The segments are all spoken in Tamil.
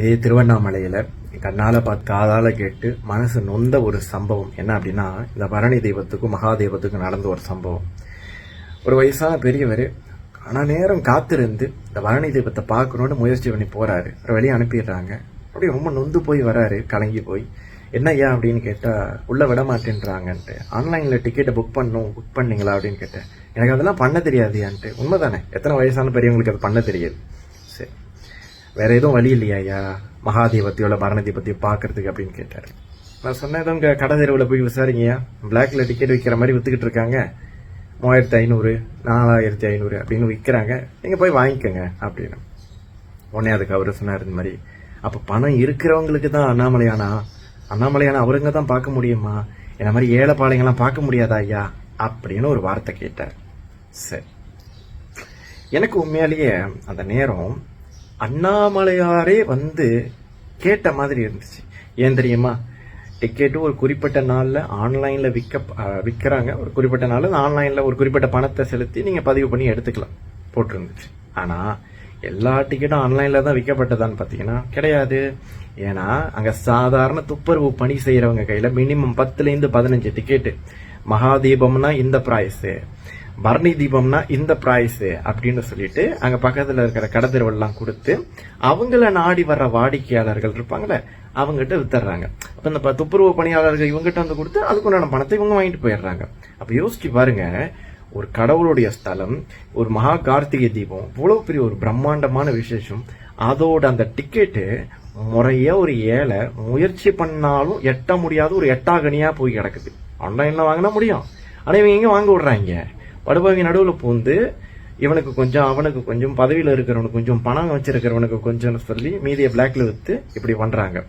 இதே திருவண்ணாமலையில் கண்ணால் பார்த்து காதால் கேட்டு மனசு நொந்த ஒரு சம்பவம். என்ன அப்படின்னா இந்த பரணி தெய்வத்துக்கும் மகாதெய்வத்துக்கும் நடந்த ஒரு சம்பவம். ஒரு வயசான பெரியவர் ஆனால் நேரம் காத்திருந்து இந்த பரணி தெய்வத்தை பார்க்கணுன்னு முயற்சி பண்ணி போகிறாரு ஒரு வெளியே அனுப்பிடுறாங்க. அப்படியே ரொம்ப நொந்து போய் வராரு கலங்கி போய். என்ன ஐயா அப்படின்னு கேட்டால் உள்ளே விட மாட்டேன்றாங்கன்ட்டு. ஆன்லைனில் டிக்கெட்டை புக் பண்ணும் புக் பண்ணீங்களா? அப்படின்னு கேட்டேன். எனக்கு அதெல்லாம் பண்ண தெரியாதுயான்ட்டு உண்மைதானே? எத்தனை வயசான பெரியவங்களுக்கு அது பண்ண தெரியாது. வேற எதுவும் வழி இல்லையா ஐயா? மகாதேவத்தையோட மரண தீபத்தையோ பார்க்கறதுக்கு அப்படின்னு கேட்டாரு. நான் சொன்னேன் ஏதோ இங்கே கடை தெருவில் போய் விசாரிங்கய்யா பிளாக்ல டிக்கெட் விற்கிற மாதிரி வித்துக்கிட்டு இருக்காங்க. மூவாயிரத்தி ஐநூறு நாலாயிரத்தி ஐநூறு அப்படின்னு விற்கிறாங்க நீங்கள் போய் வாங்கிக்கோங்க அப்படின்னு. உடனே அதுக்கு அவர் சொன்னார் இந்த மாதிரி அப்போ பணம் இருக்கிறவங்களுக்கு தான் அண்ணாமலையானா? அண்ணாமலையானா அவருங்க தான் பார்க்க முடியுமா? என்ன மாதிரி ஏழை பாளையங்கள்லாம் பார்க்க முடியாதா ஐயா? அப்படின்னு ஒரு வார்த்தை கேட்டார். சரி. எனக்கு உண்மையாலேயே அந்த நேரம் அண்ணாமலையாரே வந்து கேட்ட மாதிரி இருந்துச்சு. ஏன் தெரியுமா? டிக்கெட்டு ஒரு குறிப்பிட்ட நாளில் ஆன்லைனில் விற்க விற்கிறாங்க ஒரு குறிப்பிட்ட நாளில் ஆன்லைனில் ஒரு குறிப்பிட்ட பணத்தை செலுத்தி நீங்கள் பதிவு பண்ணி எடுத்துக்கலாம். போட்டிருந்துச்சு. ஆனால் எல்லா டிக்கெட்டும் ஆன்லைனில் தான் விற்கப்பட்டதான்னு பார்த்தீங்கன்னா கிடையாது. ஏன்னா அங்கே சாதாரண துப்புரவு பணி செய்கிறவங்க கையில் மினிமம் பத்துலேருந்து பதினஞ்சு டிக்கெட்டு மகாதீபம்னா இந்த ப்ரைஸு பரணி தீபம்னா இந்த பிரைஸ் அப்படின்னு சொல்லிட்டு அங்க பக்கத்துல இருக்கிற கடத்தெருவெல்லாம் கொடுத்து அவங்கள நாடி வர்ற வாடிக்கையாளர்கள் இருப்பாங்கல்ல அவங்ககிட்ட வித்துறாங்க அப்ப இந்த துப்புரவு பணியாளர்கள் இவங்ககிட்ட வந்து கொடுத்து அதுக்குண்டான பணத்தை இவங்க வாங்கிட்டு போயிடுறாங்க. அப்ப யோசிச்சு பாருங்க ஒரு கடவுளுடைய ஸ்தலம் ஒரு மகா கார்த்திகை தீபம் இவ்வளவு பெரிய ஒரு பிரம்மாண்டமான விசேஷம் அதோட அந்த டிக்கெட்டு முறையாக ஒரு ஏழை முயற்சி பண்ணாலும் எட்ட முடியாத ஒரு எட்டாகனியா போய் கிடக்குது. ஆன்லைன்ல வாங்கினா முடியும். ஆனா இவங்க எங்க வாங்க விடுறாங்க? படுபாவி நடுவில் பூந்து இவனுக்கு கொஞ்சம் அவனுக்கு கொஞ்சம் பதவியில் இருக்கிறவனுக்கு கொஞ்சம் பணம் வச்சிருக்கிறவனுக்கு கொஞ்சம் சொல்லி மீதியை பிளாக்ல விற்று இப்படி பண்ணுறாங்க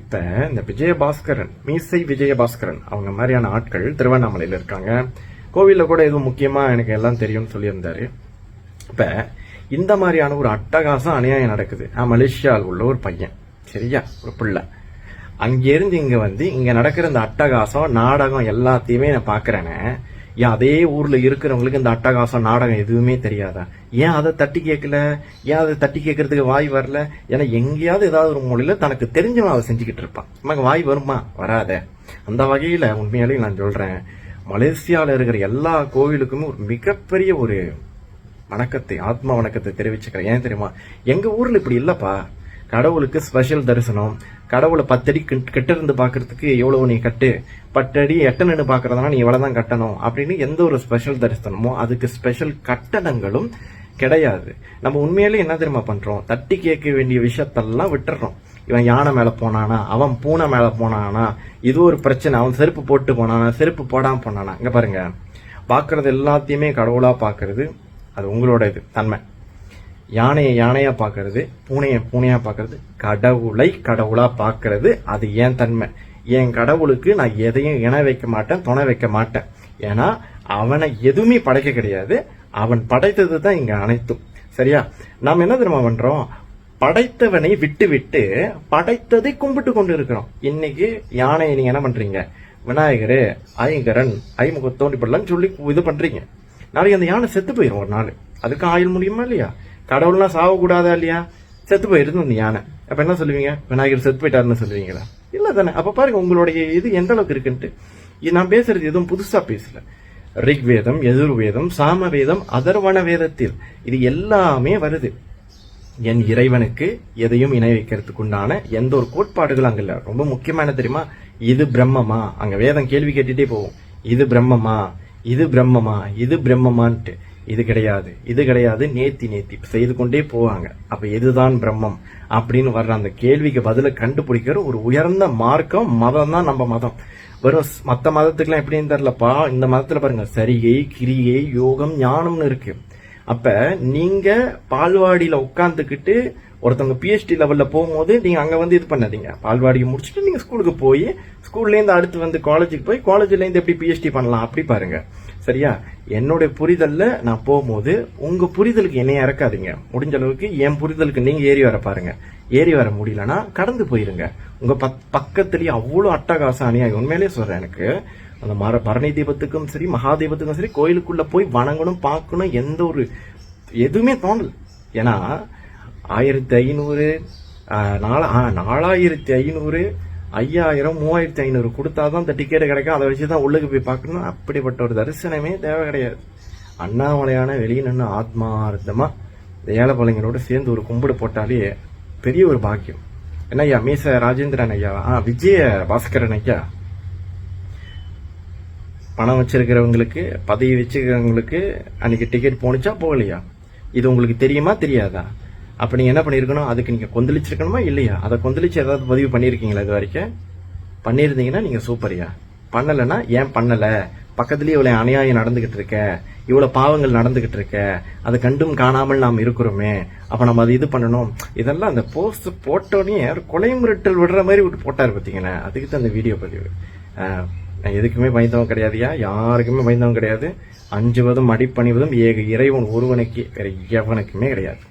இப்போ இந்த விஜயபாஸ்கரன் மீசை விஜயபாஸ்கரன் அவங்க மாதிரியான ஆட்கள் திருவண்ணாமலையில் இருக்காங்க. கோவிலில் கூட எதுவும் முக்கியமாக எனக்கு எல்லாம் தெரியும்னு சொல்லியிருந்தாரு. இப்போ இந்த மாதிரியான ஒரு அட்டகாசம் அநியாயம் நடக்குது. நான் மலேசியாவில் உள்ள ஒரு பையன். சரியா? ஒரு பிள்ளை. அங்கேருந்து இங்கே வந்து இங்கே நடக்கிற இந்த அட்டகாசம் நாடகம் எல்லாத்தையுமே நான் பாக்குறேனே. ஏன் அதே ஊர்ல இருக்கிறவங்களுக்கு இந்த அட்டகாசம் நாடகம் எதுவுமே தெரியாதா? ஏன் அதை தட்டி கேட்கல? ஏன் அதை தட்டி கேட்கறதுக்கு வாய் வரல? ஏன்னா எங்கேயாவது ஏதாவது ஒரு மொழியில தனக்கு தெரிஞ்சவன் அதை செஞ்சுக்கிட்டு இருப்பான். நமக்கு வாய் வருமா? வராத. அந்த வகையில உண்மையாலேயும் நான் சொல்றேன் மலேசியாவில் இருக்கிற எல்லா கோவிலுக்குமே ஒரு மிகப்பெரிய ஒரு வணக்கத்தை ஆத்மா வணக்கத்தை தெரிவிச்சுக்கிறேன். ஏன் தெரியுமா? எங்க ஊர்ல இப்படி இல்லப்பா. கடவுளுக்கு ஸ்பெஷல் தரிசனம். கடவுளை பத்தடி கிட்ட இருந்து பார்க்கறதுக்கு எவ்வளவு நீ கட்டு? பத்தடி எட்ட நின்று பார்க்கறதுனா நீ இவ்வளவுதான் கட்டணும். அப்படின்னு எந்த ஒரு ஸ்பெஷல் தரிசனமோ அதுக்கு ஸ்பெஷல் கட்டணங்களும் கிடையாது. நம்ம உண்மையிலே என்ன தெரியுமா பண்றோம்? தட்டி கேட்க வேண்டிய விஷயத்தெல்லாம் விட்டுறோம். இவன் யானை மேல போனானா? அவன் பூனை மேல போனானா? இது ஒரு பிரச்சனை. அவன் செருப்பு போட்டு போனானா? செருப்பு போடாம போனானா? இங்க பாருங்க. பாக்குறது எல்லாத்தையுமே கடவுளா பாக்குறது அது உங்களோட இது தன்மை. யானையை யானையா பார்க்கறது பூனையை பூனையா பார்க்கறது கடவுளை கடவுளா பார்க்கறது அது ஏன் தன்மை? என் கடவுளுக்கு நான் எதையும் இணை வைக்க மாட்டேன் துணை வைக்க மாட்டேன். ஏன்னா அவனை எதுவுமே படைக்க கிடையாது. அவன் படைத்தது தான் இங்க அனைத்தும். சரியா? நாம் என்ன தெரியுமா பண்றோம்? படைத்தவனை விட்டு விட்டு படைத்ததை கும்பிட்டு கொண்டு இருக்கிறோம் இன்னைக்கு யானையை நீங்க என்ன பண்றீங்க? விநாயகரு ஐங்கரன் ஐமுகத்தோண்டி படலாம் சொல்லி இது பண்றீங்க. நாளைக்கு அந்த யானை செத்து போயிடும் ஒரு நாள். அதுக்கு ஆயுள் முடியுமா இல்லையா? கடவுள்லாம் சாவக்கூடாதா இல்லையா? செத்து போயிருந்தோம் அந்த யானை. அப்போ என்ன சொல்லுவீங்க? விநாயகர் செத்து போயிட்டாருன்னு சொல்லுவீங்களா? இல்லை தானே. அப்போ பாருங்க உங்களுடைய இது எந்த அளவுக்கு இருக்குன்ட்டு. இது நான் பேசுறது எதுவும் புதுசாக பேசல. ரிக்வேதம் எதிர்வேதம் சாமவேதம் அதர்வன வேதத்தில் இது எல்லாமே வருது. என் இறைவனுக்கு எதையும் இணை வைக்கிறதுக்கு உண்டான எந்த ஒரு கோட்பாடுகளும் அங்கே இல்லை. ரொம்ப முக்கியமான தெரியுமா? இது பிரம்மமா? அங்கே வேதம் கேள்வி கேட்டுட்டே போவோம் இது பிரம்மமா? இது பிரம்மமா? இது பிரம்மமான்ட்டு. இது கிடையாது இது கிடையாது நேத்தி நேத்தி. செய்து கொண்டே போவாங்க. அப்ப எதுதான் பிரம்மம் அப்படின்னு வர்ற அந்த கேள்விக்கு பதில கண்டுபிடிக்கிற ஒரு உயர்ந்த மார்க்கம் மதம் தான் நம்ம மதம். வெறும் மற்ற மதத்துக்குலாம் எப்படின்னு தெரிலப்பா இந்த மதத்துல பாருங்க சரிகை கிரியை யோகம் ஞானம்னு இருக்கு. அப்ப நீங்க பால்வாடியில உட்காந்துக்கிட்டு ஒருத்தவங்க பிஹெச்டி லெவல்ல போகும்போது நீங்க அங்க வந்து இது பண்ணாதீங்க. பால்வாடியை முடிச்சுட்டு நீங்க ஸ்கூலுக்கு போய் ஸ்கூல்ல இருந்து அடுத்து வந்து காலேஜுக்கு போய் காலேஜ்ல இருந்து எப்படி பிஹெச்டி பண்ணலாம்? அப்படி பாருங்க. சரியா? என்னுடைய புரிதல்ல நான் போகும்போது உங்க புரிதலுக்கு என்னைய இறக்காதீங்க. முடிஞ்ச அளவுக்கு என் புரிதலுக்கு நீங்க ஏறி வர பாருங்க. ஏறி வர முடியலன்னா கடந்து போயிருங்க. உங்க பக்- பக்கத்துலயே அவ்வளோ அட்டகாசம் அநியாயம். உண்மையிலேயே சொல்றேன் எனக்கு. அந்த மர பரணி தீபத்துக்கும் சரி மகாதீபத்துக்கும் சரி கோயிலுக்குள்ள போய் வணங்கணும் பார்க்கணும் எந்த ஒரு எதுவுமே தோணல. ஏன்னா ஆயிரத்தி ஐநூறு நாலா ஆ, நாலாயிரத்தி ஐநூறு ஐயாயிரம் மூவாயிரத்தி ஐநூறு கொடுத்தா தான் இந்த டிக்கெட் கிடைக்கும். அதை வச்சு தான் உள்ளுக்கு போய் பார்க்கணும். அப்படிப்பட்ட ஒரு தரிசனமே தேவை கிடையாது. அண்ணாமலையான வெளியே நின்று ஆத்மார்த்தமாக இந்த ஏழை பிள்ளைங்களோட சேர்ந்து ஒரு கும்பிடு போட்டாலே பெரிய ஒரு பாக்கியம். என்ன ஐயா மீச ராஜேந்திரன் ஐயா? ஆ விஜய பாஸ்கரன் ஐயா. பணம் வச்சிருக்கிறவங்களுக்கு பதவி வச்சிருக்கிறவங்களுக்கு அன்னைக்கு டிக்கெட் போணுச்சா போகலையா? இது உங்களுக்கு தெரியுமா தெரியாதா? அப்போ நீங்கள் என்ன பண்ணியிருக்கணும் அதுக்கு நீங்கள் கொந்தளிச்சிருக்கணுமா இல்லையா? அதை கொந்தளிச்சு ஏதாவது பதிவு பண்ணிருக்கீங்களா இது வரைக்கும்? பண்ணியிருந்தீங்கன்னா நீங்கள் சூப்பரியா பண்ணலைன்னா ஏன் பண்ணலை? பக்கத்துலேயே இவ்வளோ அநியாயம் நடந்துக்கிட்டு இருக்க. இவ்வளோ பாவங்கள் நடந்துக்கிட்டு இருக்க. அதை கண்டும் காணாமல் நாம் இருக்கிறோமே. அப்போ நம்ம அது இது பண்ணணும். இதெல்லாம் அந்த போஸ்ட் போட்டோடனே கொலை மிரட்டல் விடுற மாதிரி விட்டு போட்டார் பார்த்தீங்களேன் அதுக்கு தான் அந்த வீடியோ பதிவு. நான் எதுக்குமே பயந்தவன் கிடையாதுயா? யாருக்குமே பயந்தவன் கிடையாது. அஞ்சுவதும் அடிப்பணிவதும் ஏக இறைவன் ஒருவனுக்கு வேற எவனுக்குமே கிடையாது.